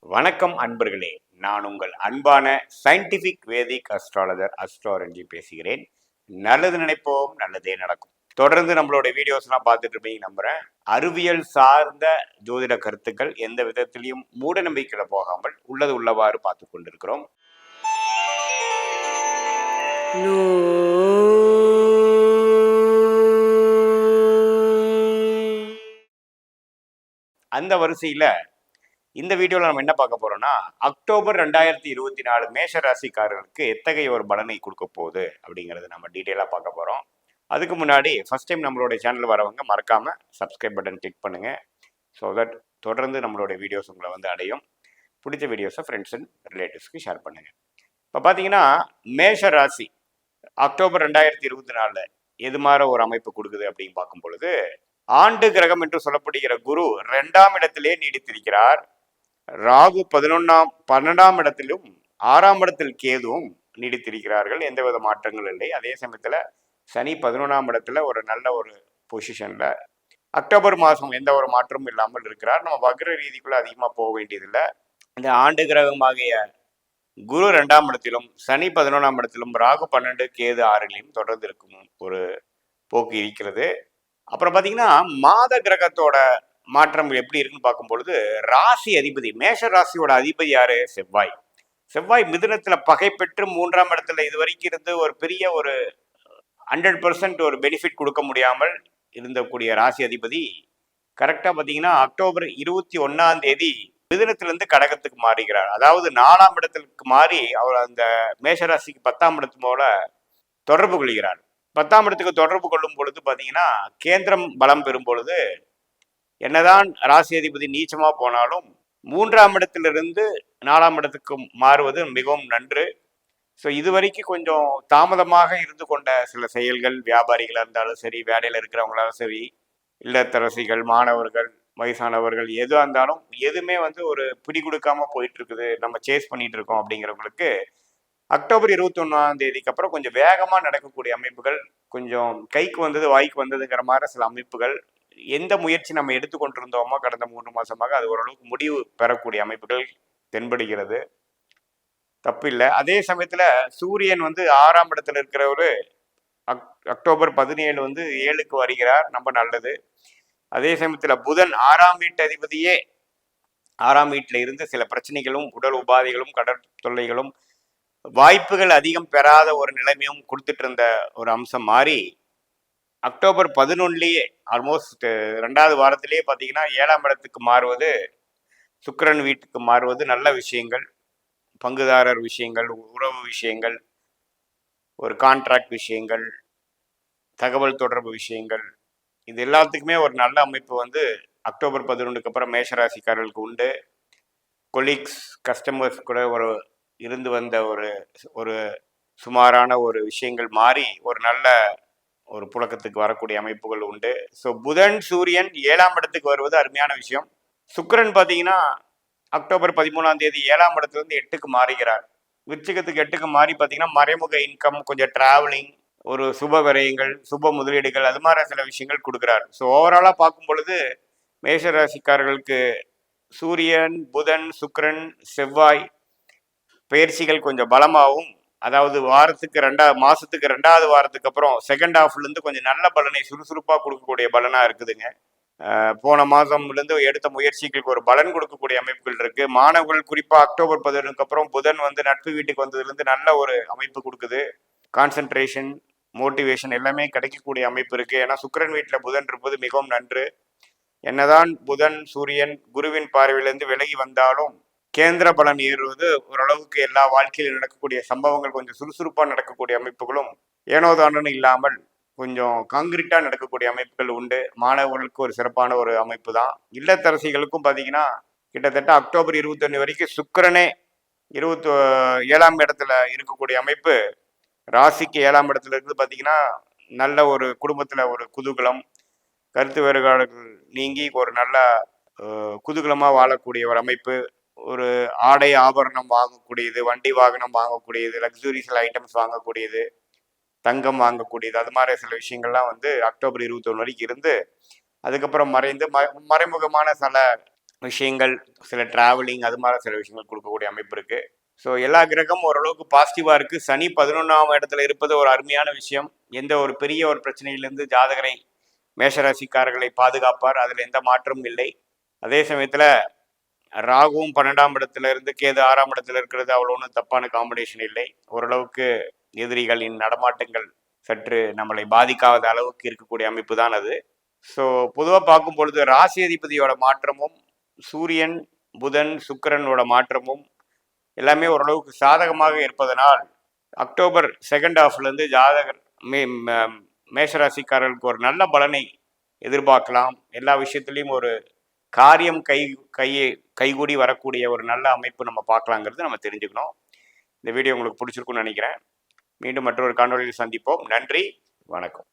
வணக்கம் அன்பர்களே. நான் உங்கள் அன்பான சயின்டிபிக் வேதிக் அஸ்ட்ராலஜர் அஸ்ட்ராலஜி பேசுகிறேன். நல்லது நினைப்போம் நல்லதே நடக்கும். தொடர்ந்து நம்மளோட வீடியோஸ்லாம் பார்த்துட்டு இருப்பீங்க நம்புறேன். அறிவியல் சார்ந்த ஜோதிட கருத்துக்கள் எந்த விதத்திலையும் மூட நம்பிக்கையில போகாமல் உள்ளது உள்ளவாறு பார்த்து கொண்டிருக்கிறோம். அந்த வரிசையில் இந்த வீடியோவில் நம்ம என்ன பார்க்க போகிறோம்னா அக்டோபர் ரெண்டாயிரத்தி இருபத்தி நாலு மேஷ ராசிக்காரர்களுக்கு எத்தகைய ஒரு பலனை கொடுக்க போகுது அப்படிங்கிறத நம்ம டீட்டெயிலாக பார்க்க போகிறோம் அதுக்கு முன்னாடி ஃபஸ்ட் டைம் நம்மளுடைய சேனல் வரவங்க மறக்காமல் சப்ஸ்கிரைப் பட்டன் கிளிக் பண்ணுங்கள் ஸோ தட் தொடர்ந்து நம்மளுடைய வீடியோஸ் உங்களை வந்து அடையும். பிடிச்ச வீடியோஸை ஃப்ரெண்ட்ஸ் அண்ட் ரிலேட்டிவ்ஸ்க்கு ஷேர் பண்ணுங்கள் இப்போ பார்த்தீங்கன்னா மேஷ ராசி அக்டோபர் ரெண்டாயிரத்தி இருபத்தி நாலில் எது மாதிரி ஒரு அமைப்பு கொடுக்குது அப்படின்னு பார்க்கும் பொழுது ஆண்டு கிரகம் என்று சொல்லப்படுகிற குரு ரெண்டாம் இடத்திலே நீடித்திருக்கிறார். ராகு பதினொன்னாம் பன்னெண்டாம் இடத்திலும் ஆறாம் இடத்தில் கேதுவும் நீடித்திருக்கிறார்கள். எந்தவித மாற்றங்கள் இல்லை. அதே சமயத்தில் சனி பதினொன்றாம் இடத்துல ஒரு நல்ல ஒரு பொசிஷனில் அக்டோபர் மாதம் எந்த ஒரு மாற்றமும் இல்லாமல் இருக்கிறார். நம்ம வக்ர ரீதிக்குள்ளே அதிகமாக போக வேண்டியதில்லை. இந்த ஆண்டு கிரகமாகிய குரு ரெண்டாம் இடத்திலும் சனி பதினொன்றாம் இடத்திலும் ராகு பன்னெண்டு கேது ஆறிலையும் தொடர்ந்து இருக்கும் ஒரு போக்கு இருக்கிறது. அப்புறம் பார்த்தீங்கன்னா மாத கிரகத்தோட மாற்றம் எப்படி இருக்குன்னு பார்க்கும் பொழுது ராசி அதிபதி மேஷ ராசியோட அதிபதி யாரு? செவ்வாய். செவ்வாய் மிதுனத்துல பகை பெற்று மூன்றாம் இடத்துல இது வரைக்கும் இருந்து ஒரு பெரிய ஒரு ஹண்ட்ரட் பர்சன்ட் ஒரு பெனிஃபிட் கொடுக்க முடியாமல் இருந்தக்கூடிய ராசி அதிபதி கரெக்டாக பார்த்தீங்கன்னா அக்டோபர் இருபத்தி ஒன்றாம் தேதி மிதுனத்திலிருந்து கடகத்துக்கு மாறுகிறார். அதாவது நாலாம் இடத்துக்கு மாறி அவர் அந்த மேஷராசிக்கு பத்தாம் இடத்து போல தொடர்பு கொள்கிறார். பத்தாம் இடத்துக்கு தொடர்பு கொள்ளும் பொழுது பார்த்தீங்கன்னா கேந்திரம் பலம் பெறும் பொழுது என்னதான் ராசி அதிபதி நீச்சமாக போனாலும் மூன்றாம் இடத்திலிருந்து நாலாம் இடத்துக்கு மாறுவது மிகவும் நன்று. ஸோ இது வரைக்கும் கொஞ்சம் தாமதமாக இருந்து கொண்ட சில செயல்கள் வியாபாரிகளாக இருந்தாலும் சரி வேலையில் இருக்கிறவங்களாலும் சரி இல்லத்தரசிகள் மாணவர்கள் வயசானவர்கள் எதுவாக இருந்தாலும் எதுவுமே வந்து ஒரு பிடி கொடுக்காம போயிட்டு இருக்குது. நம்ம சேஸ் பண்ணிட்டு இருக்கோம் அப்படிங்கிறவங்களுக்கு அக்டோபர் இருபத்தி ஒன்றாம் தேதிக்கு அப்புறம் கொஞ்சம் வேகமாக நடக்கக்கூடிய அமைப்புகள் கொஞ்சம் கைக்கு வந்தது வாய்க்கு வந்ததுங்கிற மாதிரி சில அமைப்புகள் எந்த முயற்சி நம்ம எடுத்துக்கொண்டிருந்தோமோ கடந்த மூன்று மாசமாக அது ஓரளவுக்கு முடிவு பெறக்கூடிய அமைப்புகள் தென்படுகிறது. தப்பு இல்லை. அதே சமயத்தில் சூரியன் வந்து ஆறாம் இடத்துல இருக்கிறவரு அக் அக்டோபர் பதினேழு வந்து ஏழுக்கு வருகிறார். ரொம்ப நல்லது. அதே சமயத்தில் புதன் ஆறாம் வீட்டு அதிபதியே ஆறாம் வீட்டில் இருந்து சில பிரச்சனைகளும் உடல் உபாதைகளும் கடற்தொல்லைகளும் வாய்ப்புகள் அதிகம் பெறாத ஒரு நிலைமையும் கொடுத்துட்டு இருந்த ஒரு அம்சம் மாறி அக்டோபர் பதினொன்னுலேயே ஆல்மோஸ்ட் ரெண்டாவது வாரத்திலேயே பார்த்தீங்கன்னா ஏழாம் இடத்துக்கு மாறுவது சுக்கரன் வீட்டுக்கு மாறுவது நல்ல விஷயங்கள் பங்குதாரர் விஷயங்கள் உறவு விஷயங்கள் ஒரு கான்ட்ராக்ட் விஷயங்கள் தகவல் தொடர்பு விஷயங்கள் இது எல்லாத்துக்குமே ஒரு நல்ல அமைப்பு வந்து அக்டோபர் பதினொன்றுக்கு அப்புறம் மேஷராசிக்காரர்களுக்கு உண்டு. கொலீக்ஸ் கஸ்டமர்ஸ் கூட ஒரு இருந்து வந்த ஒரு ஒரு சுமாரான ஒரு விஷயங்கள் மாறி ஒரு நல்ல ஒரு புழக்கத்துக்கு வரக்கூடிய அமைப்புகள் உண்டு. ஸோ புதன் சூரியன் ஏழாம் இடத்துக்கு வருவது அருமையான விஷயம். சுக்கரன் பார்த்தீங்கன்னா அக்டோபர் பதிமூணாம் தேதி ஏழாம் இடத்துலேருந்து எட்டுக்கு மாறுகிறார். விருச்சிகத்துக்கு எட்டுக்கு மாறி பார்த்தீங்கன்னா மறைமுக இன்கம் கொஞ்சம் டிராவலிங் ஒரு சுப விரயங்கள் சுப முதலீடுகள் அது மாதிரி சில விஷயங்கள் கொடுக்குறார். ஸோ ஓவராலாக பார்க்கும் பொழுது மேஷராசிக்காரர்களுக்கு சூரியன் புதன் சுக்கரன் செவ்வாய் பயிற்சிகள் கொஞ்சம் பலமாகவும் அதாவது வாரத்துக்கு ரெண்டா மாசத்துக்கு ரெண்டாவது வாரத்துக்கு அப்புறம் செகண்ட் ஹாஃப்ல இருந்து கொஞ்சம் நல்ல பலனை சுறுசுறுப்பாக கொடுக்கக்கூடிய பலனா இருக்குதுங்க. போன மாதம்லேருந்து எடுத்த முயற்சிகளுக்கு ஒரு பலன் கொடுக்கக்கூடிய அமைப்புகள் இருக்கு. மாணவர்கள் குறிப்பாக அக்டோபர் பதினொன்றுக்கு அப்புறம் புதன் வந்து நட்பு வீட்டுக்கு வந்ததுலேருந்து நல்ல ஒரு அமைப்பு கொடுக்குது. கான்சென்ட்ரேஷன் மோட்டிவேஷன் எல்லாமே கிடைக்கக்கூடிய அமைப்பு இருக்கு. ஏன்னா சுக்கிரன் வீட்டில் புதன் இருப்பது மிகவும் நன்று. என்னதான் புதன் சூரியன் குருவின் பார்வையிலிருந்து விலகி வந்தாலும் கேந்திர பலன் ஏறுவது ஓரளவுக்கு எல்லா வாழ்க்கையிலும் நடக்கக்கூடிய சம்பவங்கள் கொஞ்சம் சுறுசுறுப்பாக நடக்கக்கூடிய அமைப்புகளும் ஏனோதானு இல்லாமல் கொஞ்சம் காங்கிரீட்டாக நடக்கக்கூடிய அமைப்புகள் உண்டு. மாணவர்களுக்கு ஒரு சிறப்பான ஒரு அமைப்பு தான் இல்லத்தரசிகளுக்கும் பார்த்தீங்கன்னா கிட்டத்தட்ட அக்டோபர் இருபத்தொன்று வரைக்கும் சுக்கிரனே இருபத்தி ஏழாம் இடத்துல இருக்கக்கூடிய அமைப்பு ராசிக்கு ஏழாம் இடத்துல இருந்து பார்த்தீங்கன்னா நல்ல ஒரு குடும்பத்தில் ஒரு குதூகலம் கருத்து வேறுபாடுகள் நீங்கி ஒரு நல்ல குதூகலமாக வாழக்கூடிய ஒரு அமைப்பு. ஒரு ஆடை ஆபரணம் வாங்கக்கூடியது வண்டி வாகனம் வாங்கக்கூடியது லக்ஸுரிஸல் ஐட்டம்ஸ் வாங்கக்கூடியது தங்கம் வாங்கக்கூடியது. அது மாதிரி சில விஷயங்கள்லாம் வந்து அக்டோபர் இருபத்தொன்று வரைக்கும் இருந்து அதுக்கப்புறம் மறைந்து ம மறைமுகமான சில விஷயங்கள் சில டிராவலிங் அது மாதிரி சில விஷயங்கள் கொடுக்கக்கூடிய அமைப்பு இருக்குது ஸோ எல்லா கிரகமும் ஓரளவுக்கு பாசிட்டிவாக இருக்குது சனி பதினொன்றாம் இடத்துல இருப்பது ஒரு அருமையான விஷயம். எந்த ஒரு பெரிய ஒரு பிரச்சனையிலேருந்து ஜாதகரை மேஷராசிக்காரர்களை பாதுகாப்பார். அதில் எந்த மாற்றமும் இல்லை. அதே சமயத்தில் ராகுவும் பன்னெண்டாம் இடத்துல இருந்து கேது ஆறாம் இடத்துல இருக்கிறது அவ்வளோ ஒன்றும் தப்பான காம்பினேஷன் இல்லை. ஓரளவுக்கு எதிரிகளின் நடமாட்டங்கள் சற்று நம்மளை பாதிக்காத அளவுக்கு இருக்கக்கூடிய அமைப்பு தான் அது. ஸோ பொதுவாக பார்க்கும் பொழுது ராசி அதிபதியோட மாற்றமும் சூரியன் புதன் சுக்கரனோட மாற்றமும் எல்லாமே ஓரளவுக்கு சாதகமாக இருப்பதனால் அக்டோபர் செகண்ட் ஹாஃப்லேருந்து ஜாதகர் மே மேஷராசிக்காரர்களுக்கு ஒரு நல்ல பலனை எதிர்பார்க்கலாம். எல்லா விஷயத்துலேயும் ஒரு காரியம் கை கையை கைகூடி வரக்கூடிய ஒரு நல்ல அமைப்பு நம்ம பார்க்கலாங்கிறது நம்ம தெரிஞ்சுக்கணும். இந்த வீடியோ உங்களுக்கு பிடிச்சிருக்கும்னு நினைக்கிறேன். மீண்டும் மற்றொரு காணொலியில் சந்திப்போம். நன்றி. வணக்கம்.